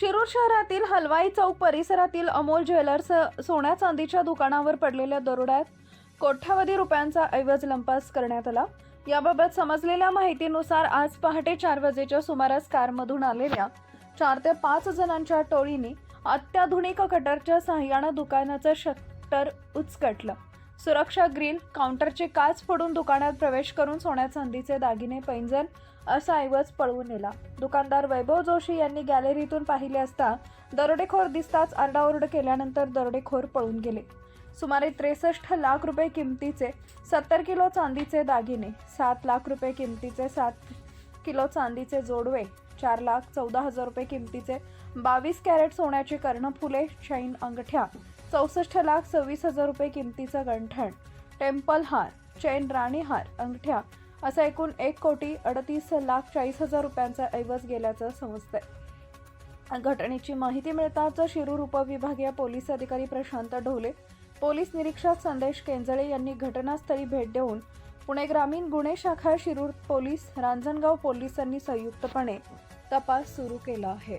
शिरूर शहरातील हलवाई चौक परिसरातील अमोल ज्वेलर्स सोन्या चांदीच्या दुकानावर पडलेल्या दरोड्यात कोट्यावधी रुपयांचा ऐवज लंपास करण्यात आला. याबाबत समजलेल्या माहितीनुसार आज पहाटे चार वाजेच्या सुमारास कारमधून आलेल्या चार ते पाच जणांच्या टोळीने अत्याधुनिक कटरच्या सहाय्यानं दुकानाचं शटर उचकटलं. सुरक्षा ग्रिल काउंटरचे काच फोडून दुकानात प्रवेश करून सोन्या चांदीचे दागिने पैंजण असा ऐवज पळवून नेला. दुकानदार वैभव जोशी यांनी गॅलरीतून पाहिले असता दरोडेखोर दिसताच आरडाओरड केल्यानंतर दरोडेखोर पळून गेले. सुमारे त्रेसष्ट लाख रुपये किमतीचे सत्तर किलो चांदीचे दागिने सात लाख रुपये किमतीचे सात किलो चांदीचे जोडवे चार लाख चौदा हजार रुपये किमतीचे बावीस कॅरेट सोन्याची कर्णफुले शैन अंगठ्या चौसष्ट लाख सव्वीस हजार रुपये किमतीचं गंठण. टेम्पल हार चैन राणी हार अंगठ्या असा एकूण एक कोटी अडतीस लाख चाळीस हजार रुपयांचा ऐवज गेल्याचं समजतंय. घटनेची माहिती मिळताच शिरूर उपविभागीय पोलीस अधिकारी प्रशांत ढोले पोलीस निरीक्षक संदेश केंजळे यांनी घटनास्थळी भेट देऊन पुणे ग्रामीण गुन्हे शाखा शिरूर पोलीस रांजणगाव पोलिसांनी संयुक्तपणे तपास सुरू केला आहे.